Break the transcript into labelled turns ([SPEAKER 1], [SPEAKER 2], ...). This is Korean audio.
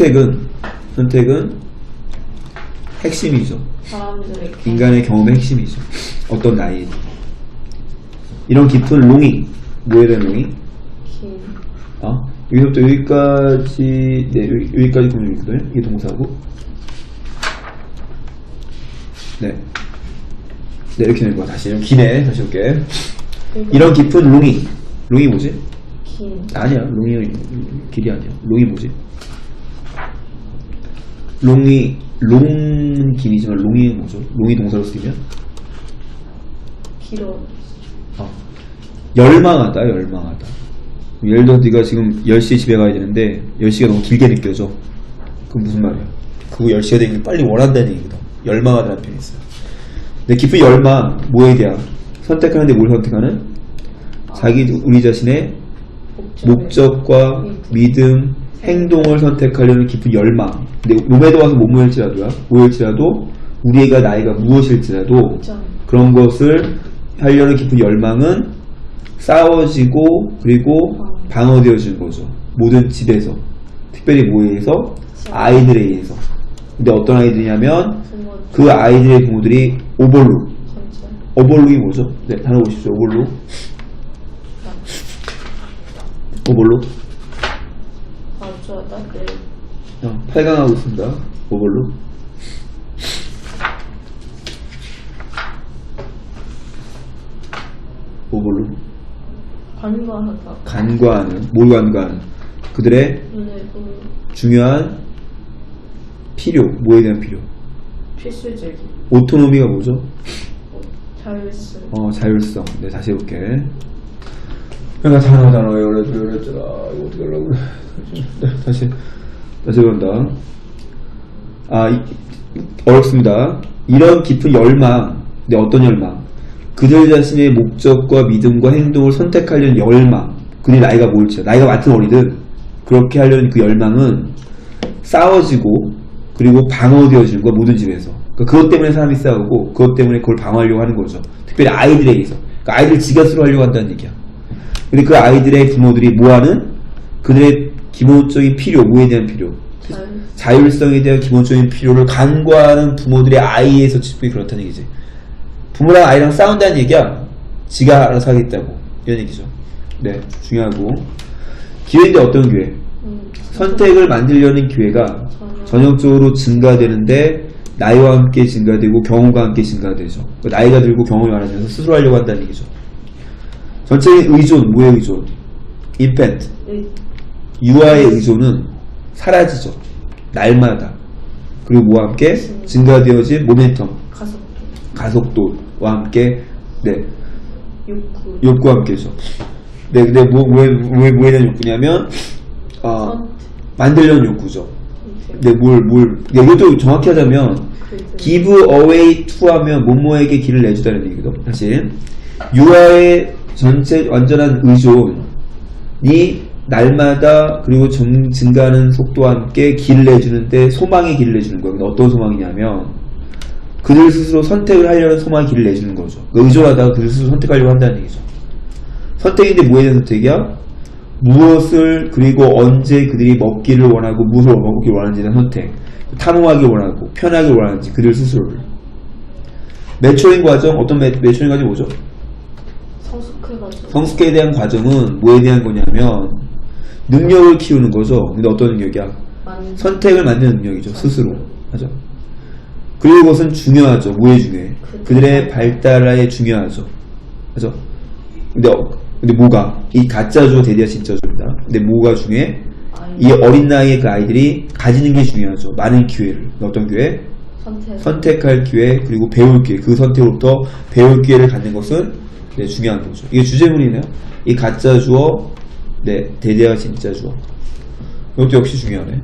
[SPEAKER 1] 선택은 선택은 핵심이죠.
[SPEAKER 2] 사람들의
[SPEAKER 1] 인간의 경험의 핵심이죠. 어떤 나이 이런 깊은 롱잉 뭐에 대한?
[SPEAKER 2] 긴
[SPEAKER 1] 어? 여기서부터 여기까지 네 여기, 여기 까지 보면 있거든요. 이게 동사고 네. 네 이렇게 되는 거야. 다시 좀 기네. 다시 볼게. 이런 깊은 롱잉 롱이 뭐지?
[SPEAKER 2] 긴
[SPEAKER 1] 아니야 롱이 길이 아니야. 롱이 뭐지? 롱이 롱은 길이지만 롱이 뭐죠? 롱이 동사로 쓰이면
[SPEAKER 2] 길어
[SPEAKER 1] 어. 열망하다, 열망하다. 예를 들어 네가 지금 10시에 집에 가야 되는데 10시가 너무 길게 느껴져. 그럼 무슨 말이야? 그거 10시가 되는 게 빨리 원한다는 얘기거든. 열망하다는 표현이 있어요. 근데 깊은 열망, 뭐에 대한? 선택하는데 뭘 선택하는? 자기, 우리 자신의 목적과 믿음, 행동을 선택하려는 깊은 열망. 근데 몸에 도 와서 못 모일지라도야. 모일지라도 우리가 나이가 무엇일지라도
[SPEAKER 2] 목적
[SPEAKER 1] 그런 것을 하려는 깊은 열망은 싸워지고 그리고 방어되어지는 거죠. 모든 집에서 특별히 뭐에 의해서 아이들에 의해서. 근데 어떤 아이들이냐면 그 아이들의 부모들이 오벌룩.
[SPEAKER 2] 전체
[SPEAKER 1] 오벌룩이 뭐죠? 네, 단어 보십시오. 오벌룩. 오벌룩.
[SPEAKER 2] 아주하다 네
[SPEAKER 1] 어, 8강 하고 있습니다. 오벌룩. 오벌룩.
[SPEAKER 2] 관과하다
[SPEAKER 1] 간과하는, 뭘 간과하는? 그들의
[SPEAKER 2] 눈에 보
[SPEAKER 1] 중요한 필요, 뭐에 대한 필요?
[SPEAKER 2] 필수적인
[SPEAKER 1] 오토노미가 뭐죠?
[SPEAKER 2] 뭐, 자율성
[SPEAKER 1] 어, 자율성. 네, 다시 해볼게. 내가 단어, 열어줘, 열어줘라. 이거 어떻게 하려고 그래. 네, 다시, 다시 해본다. 아, 이- 어렵습니다. 이런 깊은 열망. 네, 어떤 열망? 그들 자신의 목적과 믿음과 행동을 선택하려는 열망. 그들이 나이가 뭘지, 나이가 같은 어리든, 그렇게 하려는 그 열망은 싸워지고, 그리고 방어되어지는 거야, 모든 집에서. 그러니까 그것 때문에 사람이 싸우고, 그것 때문에 그걸 방어하려고 하는 거죠. 특별히 아이들에 의해서. 그러니까 아이들 지가스로 하려고 한다는 얘기야. 근데 그 아이들의 부모들이 뭐하는? 그들의 기본적인 필요, 뭐에 대한 필요?
[SPEAKER 2] 자율
[SPEAKER 1] 자율성에 대한 기본적인 필요를 간과하는 부모들의 아이에서 집이 그렇다는 얘기지. 부모랑 아이랑 싸운다는 얘기야. 지가 알아서 하겠다고. 이런 얘기죠. 네, 중요하고. 기회인데 어떤 기회?
[SPEAKER 2] 음,
[SPEAKER 1] 선택을 만들려는 기회가 전형적으로 증가되는데 나이와 함께 증가되고 경험과 함께 증가되죠. 그 나이가 들고 경험이 많아지면서 스스로 하려고 한다는 얘기죠. 전체적인 의존, 뭐의 의존?
[SPEAKER 2] 의
[SPEAKER 1] 유아의 의존은 사라지죠. 날마다. 그리고 뭐와 함께 증가되어진 모멘텀,
[SPEAKER 2] 가속도
[SPEAKER 1] 가속도와 함께 네
[SPEAKER 2] 욕구
[SPEAKER 1] 욕구와 함께죠. 네, 근데 뭐, 뭐, 뭐, 뭐에 대한 욕구냐면 어, 만들려는 욕구죠. 네, 뭘, 뭘, 네, 이것도 정확히 하자면 give away to 하면 뭐뭐에게 길을 내주다는 얘기죠. 다시 유아의 전체 완전한 의존이 날마다 그리고 점- 증가하는 속도와 함께 길을 내주는데 소망의 길을 내주는. 근데 어떤 소망이냐면 그들 스스로 선택을 하려는 소망의 길을 내주는 거죠. 그러니까 의존하다가 그들 스스로 선택하려고 한다는 얘기죠. 선택인데 뭐에 대한 선택이야? 무엇을 그리고 언제 그들이 먹기를 원하고 무엇을 먹기를 원하는지에 대한 선택 탐험하기 원하고 편하기 원하는지 그들 스스로를 매초인 과정 어떤 매, 매초인 과정이 뭐죠? 성숙에 대한 과정은 뭐에 대한 거냐면 능력을 키우는 거죠 근데 어떤 능력이야?
[SPEAKER 2] 많은
[SPEAKER 1] 선택을 만드는 능력이죠 스스로 맞아 그리고 그것은 중요하죠 뭐에 중요해? 그들의 발달에 중요하죠 맞아 근데, 어- 근데 뭐가? 이 가짜주어 대대가 진짜주어입니다 근데 뭐가 중요해? 이 어린 나이에 그 아이들이 가지는 게 중요하죠. 많은 기회를. 어떤 기회?
[SPEAKER 2] 선택
[SPEAKER 1] 선택 할 기회, 그리고 배울 기회. 그 선택으로부터 배울 기회를 갖는 것은 네, 중요한 거죠. 이게 주제문이네요. 이 가짜 주어, 네, 대대가 진짜 주어. 이것도 역시 중요하네.